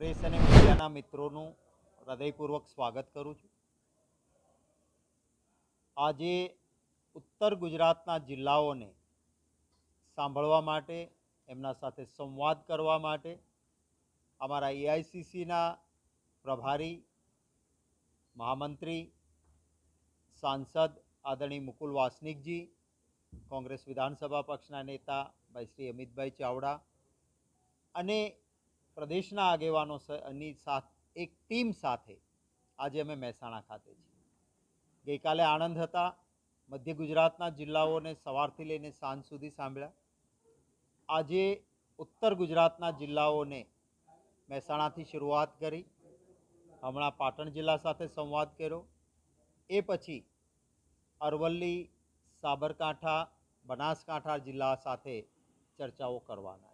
Press અને મીડિયાના મિત્રોનું હૃદયપૂર્વક સ્વાગત કરું છું. આજે ઉત્તર ગુજરાતના જિલ્લાઓને સાંભળવા માટે, એમના સાથે સંવાદ કરવા માટે અમારા એઆઈસીસીના પ્રભારી, મહામંત્રી, સાંસદ આદરણીય મુકુલ વાસનિકજી, કોંગ્રેસ વિધાનસભા પક્ષના નેતા ભાઈ શ્રી અમિતભાઈ ચાવડા અને પ્રદેશના આગેવાનો ની સાથ, એક ટીમ સાથે આજે અમે મહેસાણા ખાતે છીએ. ગઈકાલે આણંદ હતા, મધ્ય ગુજરાતના જિલ્લાઓને સવારથી લઈને સાંજ સુધી સાંભળ્યા. આજે ઉત્તર ગુજરાતના જિલ્લાઓને મહેસાણાથી શરૂઆત કરી, હમણાં પાટણ જિલ્લા સાથે સંવાદ કર્યો. એ પછી અરવલ્લી, સાબરકાંઠા, બનાસકાંઠા જિલ્લા સાથે ચર્ચાઓ કરવાના.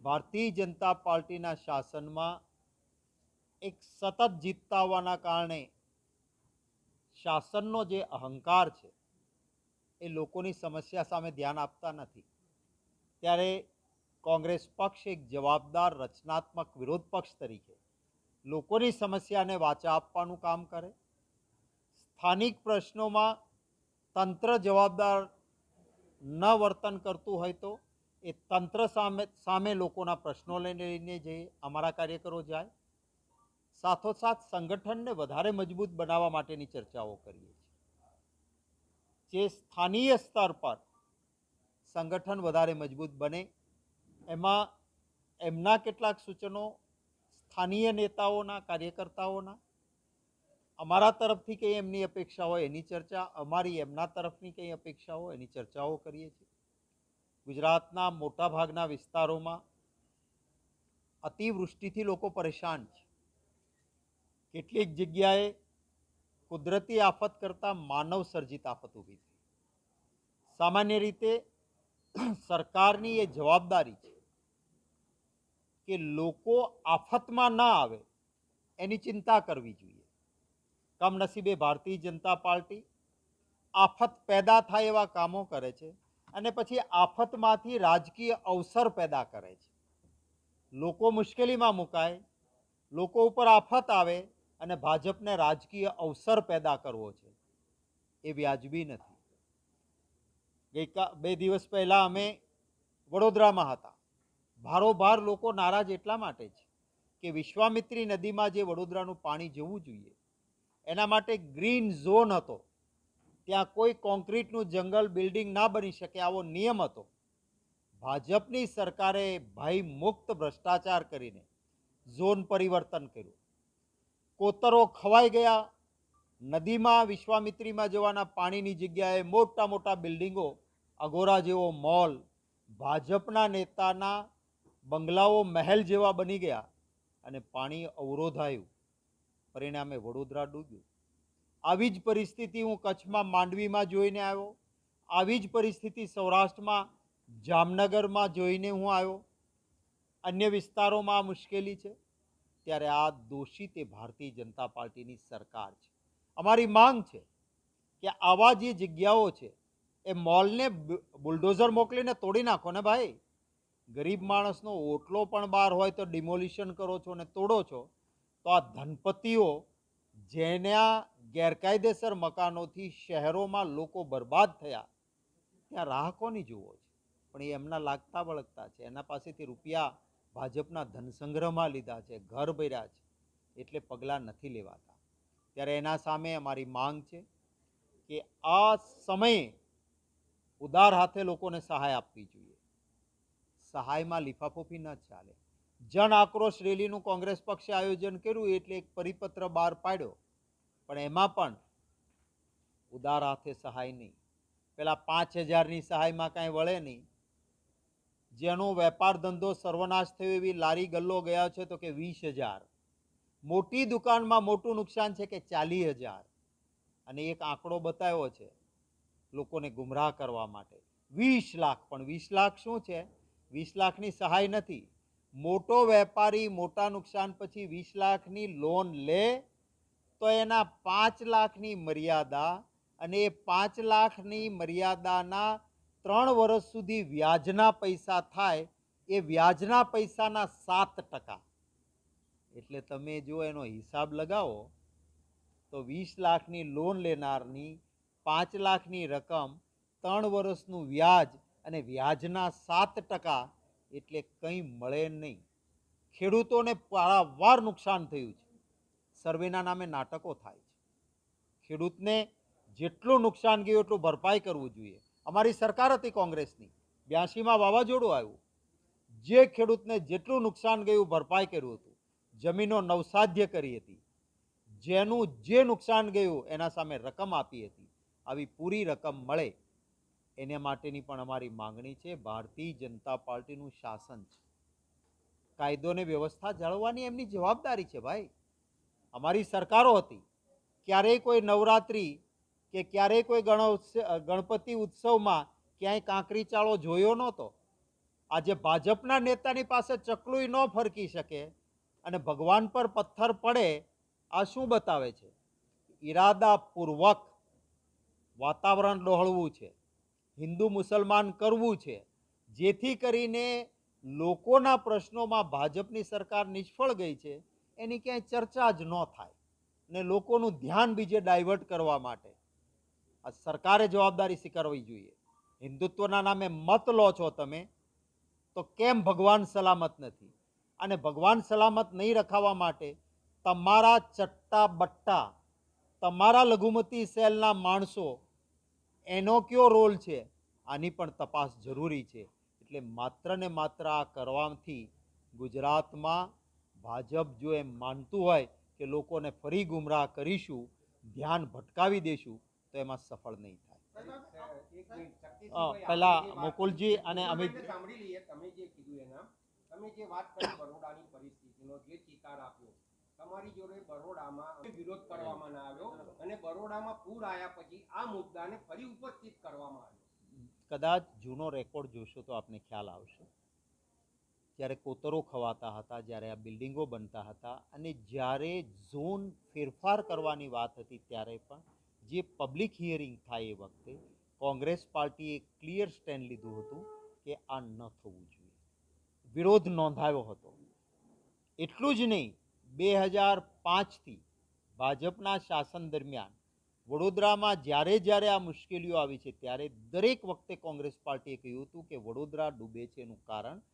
ભારતીય જનતા પાર્ટીના શાસનમાં એક સતત જીતતા હોવાના કારણે શાસનનો જે અહંકાર છે, એ લોકોની સમસ્યા સામે ધ્યાન આપતા નથી. ત્યારે કોંગ્રેસ પક્ષ એક જવાબદાર, રચનાત્મક વિરોધ પક્ષ તરીકે લોકોની સમસ્યાને વાચા આપવાનું કામ કરે. સ્થાનિક પ્રશ્નોમાં તંત્ર જવાબદાર ન વર્તન કરતું હોય તો એ તંત્ર સામે સામે લોકોના પ્રશ્નો લઈને જઈએ અમારા કાર્યકરો જાય, સાથોસાથ સંગઠનને વધારે મજબૂત બનાવવા માટેની ચર્ચાઓ કરીએ છીએ. જે સ્થાનીય સ્તર પર સંગઠન વધારે મજબૂત બને, એમાં એમના કેટલાક સૂચનો સ્થાનીય નેતાઓના, કાર્યકર્તાઓના, અમારા તરફથી કંઈ એમની અપેક્ષા હોય એની ચર્ચા, અમારી એમના તરફની કંઈ અપેક્ષા હોય એની ચર્ચાઓ કરીએ છીએ. ગુજરાતના મોટાભાગના વિસ્તારોમાં અતિવૃષ્ટિથી લોકો પરેશાન છે. કેટલીક જગ્યાએ કુદરતી આફત કરતાં માનવ સર્જિત આફત ઊભી થઈ. સામાન્ય રીતે સરકારની એ જવાબદારી છે કે લોકો આફતમાં ના આવે એની ચિંતા કરવી જોઈએ. કમનસીબે ભારતીય જનતા પાર્ટી આફત પેદા થાય એવા કામો કરે છે અને પછી આફતમાંથી રાજકીય અવસર પેદા કરે છે. લોકો મુશ્કેલીમાં મુકાય, લોકો ઉપર આફત આવે અને ભાજપને રાજકીય અવસર પેદા કરવો છે. એ વ્યાજબી નથી. ગઈકા, બે દિવસ પહેલાં અમે વડોદરામાં હતા. ભારોભાર લોકો નારાજ એટલા માટે છે કે વિશ્વામિત્રી નદીમાં જે વડોદરાનું પાણી જવું જોઈએ, એના માટે ગ્રીન ઝોન હતો. ત્યાં કોઈ કોન્ક્રીટનું જંગલ બિલ્ડિંગ ના બની શકે આવો નિયમ હતો. ભાજપની સરકારે ભય મુક્ત ભ્રષ્ટાચાર કરીને ઝોન પરિવર્તન કર્યું. કોતરો ખવાઈ ગયા. નદીમાં વિશ્વામિત્રીમાં જવાના પાણીની જગ્યાએ મોટા મોટા બિલ્ડિંગો અગોરા જેવો મોલ, ભાજપના નેતાના બંગલાઓ મહેલ જેવા બની ગયા અને પાણી અવરોધાયું. પરિણામે વડોદરા ડૂબ્યું. આવી જ પરિસ્થિતિ હું કચ્છમાં માંડવીમાં જોઈને આવ્યો. આવી જ પરિસ્થિતિ સૌરાષ્ટ્રમાં, જામનગરમાં જોઈને હું આવ્યો. અન્ય વિસ્તારોમાં આ મુશ્કેલી છે. ત્યારે આ દોષિત એ ભારતીય જનતા પાર્ટીની સરકાર છે. અમારી માંગ છે કે આવા જે જગ્યાઓ છે, એ મોલને બુલડોઝર મોકલીને તોડી નાખો ને ભાઈ. ગરીબ માણસનો ઓટલો પણ બહાર હોય તો ડિમોલિશન કરો છો ને તોડો છો, તો આ ધનપતિઓ જેના ગેરકાયદેસર મકાનોથી શહેરોમાં લોકો બરબાદ થયા. ત્યાં રાહ કોની જુઓ છે. પણ એ એમના લાગતા વળગતા છે. એના પાસેથી રૂપિયા ભાજપના ધનસંગ્રહમાં લીધા છે. ઘર ભર્યા છે. એટલે પગલાં નથી લેવાતા. ત્યારે એના સામે અમારી માંગ છે કે આ સમયે ઉદાર હાથે લોકોને સહાય આપવી જોઈએ. સહાયમાં લીફાફોફી ન ચાલે. જન આક્રોશ રેલીનું કોંગ્રેસ પક્ષે આયોજન કર્યું એટલે એક પરિપત્ર બહાર પાડ્યો. પણ એમાં પણ ઉદાર હાથે સહાય નહીં. પેલા પાંચ હજારની સહાયમાં કાંઈ વળે નહીં. જેનો વેપાર ધંધો સર્વનાશ થયો એવી લારી ગલ્લો ગયા છે તો કે વીસ હજાર. મોટી દુકાનમાં મોટું નુકસાન છે કે ચાલીસ હજાર. અને એક આંકડો બતાવ્યો છે લોકોને ગુમરાહ કરવા માટે. વીસ લાખ, પણ વીસ લાખ શું છે? વીસ લાખની સહાય નથી. મોટો વેપારી મોટા નુકસાન પછી વીસ લાખની લોન લે, તો એના પાંચ લાખની મર્યાદા અને એ પાંચ લાખની મર્યાદાના ત્રણ વર્ષ સુધી વ્યાજના પૈસા થાય, એ વ્યાજના પૈસાના સાત ટકા. એટલે તમે જો એનો હિસાબ લગાવો, તો વીસ લાખની લોન લેનારની પાંચ લાખની રકમ ત્રણ વર્ષનું વ્યાજ અને વ્યાજના સાત ટકા એટલે કંઈ મળે નહીં. ખેડૂતોને પારાવાર નુકસાન થયું છે. સર્વેના નામે નાટકો થાય છે. ખેડૂતને જેટલું નુકસાન ગયું એટલું ભરપાઈ કરવું જોઈએ. અમારી સરકાર હતી કોંગ્રેસની. બ્યાસીમાં વાવાઝોડું આવ્યું. જે ખેડૂતને જેટલું નુકસાન ગયું ભરપાઈ કર્યું હતું. જમીનો નવસાધ્ય કરી હતી. જેનું જે નુકસાન ગયું એના સામે રકમ આપી હતી. આવી પૂરી રકમ મળે એને માટેની પણ અમારી માંગણી છે. ભારતીય જનતા પાર્ટીનું શાસન છે. કાયદો અને વ્યવસ્થા જાળવવાની એમની જવાબદારી છે ભાઈ. અમારી સરકારો હતી. ક્યારેય કોઈ નવરાત્રિ કે ક્યારેય કોઈ ગણ ગણપતિ ઉત્સવમાં ક્યાંય કાંકરી ચાળો જોયો નહોતો. આજે ભાજપના નેતાની પાસે ચકલુંય ન ફરકી શકે અને ભગવાન પર પથ્થર પડે, આ શું બતાવે છે? ઈરાદાપૂર્વક વાતાવરણ ડહોળવું છે. હિન્દુ મુસલમાન કરવું છે, જેથી કરીને લોકોના પ્રશ્નોમાં ભાજપની સરકાર નિષ્ફળ ગઈ છે, એની ક્યાંય ચર્ચા જ ન થાય ને લોકોનું ધ્યાન બીજે ડાયવર્ટ કરવા માટે. આ સરકારે જવાબદારી સ્વીકારવી જોઈએ. હિન્દુત્વના નામે મત લો છો તમે, તો કેમ ભગવાન સલામત નથી? અને ભગવાન સલામત નહીં રખાવા માટે તમારા ચટ્ટા બટ્ટા તમારા લઘુમતી સેલના માણસો એનો કયો રોલ છે? આની પણ તપાસ જરૂરી છે. એટલે માત્ર ને માત્ર આ કરવાથી ગુજરાતમાં ભાજપ જો એમ માનતું હોય કે લોકોને ફરી ગુમરાહ કરીશું ધ્યાન ભટકાવી દેશું તો એમાં સફળ નહીં થાય. પહેલા મુકુલજી અને અમિત સાંભળી લઈએ તમે જે કીધું એના તમે જે વાત કરી બરોડાની પરિસ્થિતિનો જે ચિતાર આપ્યો તમારી જોડે બરોડામાં વિરોધ કરવામાં ના આવ્યો અને બરોડામાં પૂર આવ્યા પછી આ મુદ્દાને ફરી ઉપસ્થિત કરવામાં આવ્યો. કદાચ જૂનો રેકોર્ડ જોશો તો આપને ખ્યાલ આવશે. જ્યારે કોતરો ખવાતા હતા, જ્યારે આ બિલ્ડિંગો બનતા હતા અને જ્યારે ઝોન ફેરફાર કરવાની વાત હતી ત્યારે પણ જે પબ્લિક હિયરિંગ થાય એ વખતે કોંગ્રેસ પાર્ટીએ ક્લિયર સ્ટેન્ડ લીધું હતું કે આ ન થવું જોઈએ. વિરોધ નોંધાયો હતો. એટલું જ નહીં બે હજાર પાંચથી ભાજપના શાસન દરમિયાન વડોદરામાં જ્યારે જ્યારે આ મુશ્કેલીઓ આવી છે, ત્યારે દરેક વખતે કોંગ્રેસ પાર્ટીએ કહ્યું હતું કે વડોદરા ડૂબે છે એનું કારણ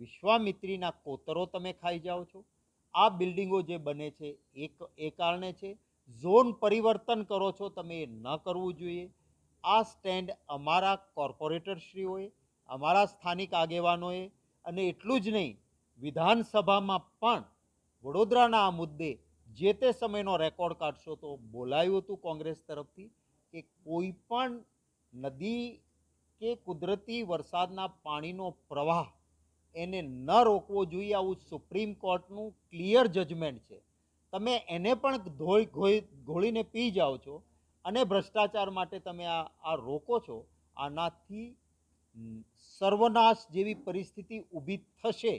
વિશ્વામિત્રીના કોતરો તમે ખાઈ જાઓ છો. આ બિલ્ડિંગો જે બને છે એ એ કારણે છે, ઝોન પરિવર્તન કરો છો તમે એ ન કરવું જોઈએ. આ સ્ટેન્ડ અમારા કોર્પોરેટરશ્રીઓએ, અમારા સ્થાનિક આગેવાનોએ અને એટલું જ નહીં, વિધાનસભામાં પણ વડોદરાના આ મુદ્દે જે તે સમયનો રેકોર્ડ કાઢશો તો બોલાયું હતું કોંગ્રેસ તરફથી કે કોઈ પણ નદી કે કુદરતી વરસાદના પાણીનો પ્રવાહ એને ન રોકવો જોઈએ. આવું સુપ્રીમ કોર્ટનું ક્લિયર જજમેન્ટ છે. તમે એને પણ ધોઈ ઘોઈ ઘોળીને પી જાઓ છો અને ભ્રષ્ટાચાર માટે તમે આ આ રોકો છો, આનાથી સર્વનાશ જેવી પરિસ્થિતિ ઊભી થશે.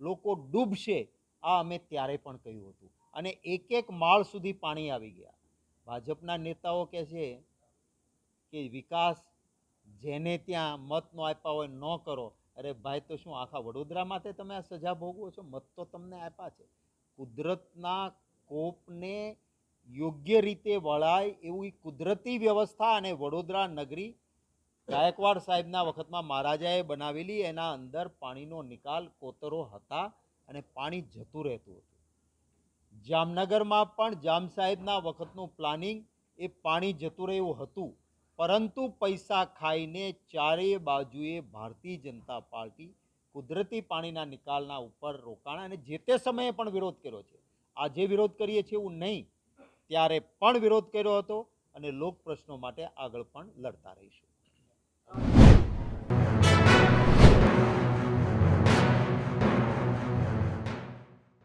લોકો ડૂબશે. આ અમે ત્યારે પણ કહ્યું હતું. અને એક એક માળ સુધી પાણી આવી ગયા. ભાજપના નેતાઓ કહે છે કે વિકાસ જેને ત્યાં મત ન આપ્યા હોય ન કરો. અરે ભાઈ, તો શું આખા વડોદરા માટે તમે આ સજા ભોગવો છો? મત તો તમને આપ્યા છે. કુદરતના કોપને યોગ્ય રીતે વળાય એવી કુદરતી વ્યવસ્થા અને વડોદરા નગરી ગાયકવાડ સાહેબના વખતમાં મહારાજાએ બનાવેલી. એના અંદર પાણીનો નિકાલ કોતરો હતા. અને પાણી જતું રહેતું હતું. જામનગરમાં પણ જામ સાહેબના વખતનું પ્લાનિંગ એ પાણી જતું રહ્યું હતું, પરંતુ પૈસા ખાઈને ચારેય બાજુએ ભારતીય જનતા પાર્ટી કુદરતી પાણીના નિકાલના ઉપર રોકાણ અને જે તે સમયે પણ વિરોધ કર્યો છે. આજે વિરોધ કરીએ છીએ એવું નહીં, ત્યારે પણ વિરોધ કર્યો હતો અને લોક પ્રશ્નો માટે આગળ પણ લડતા રહીશું.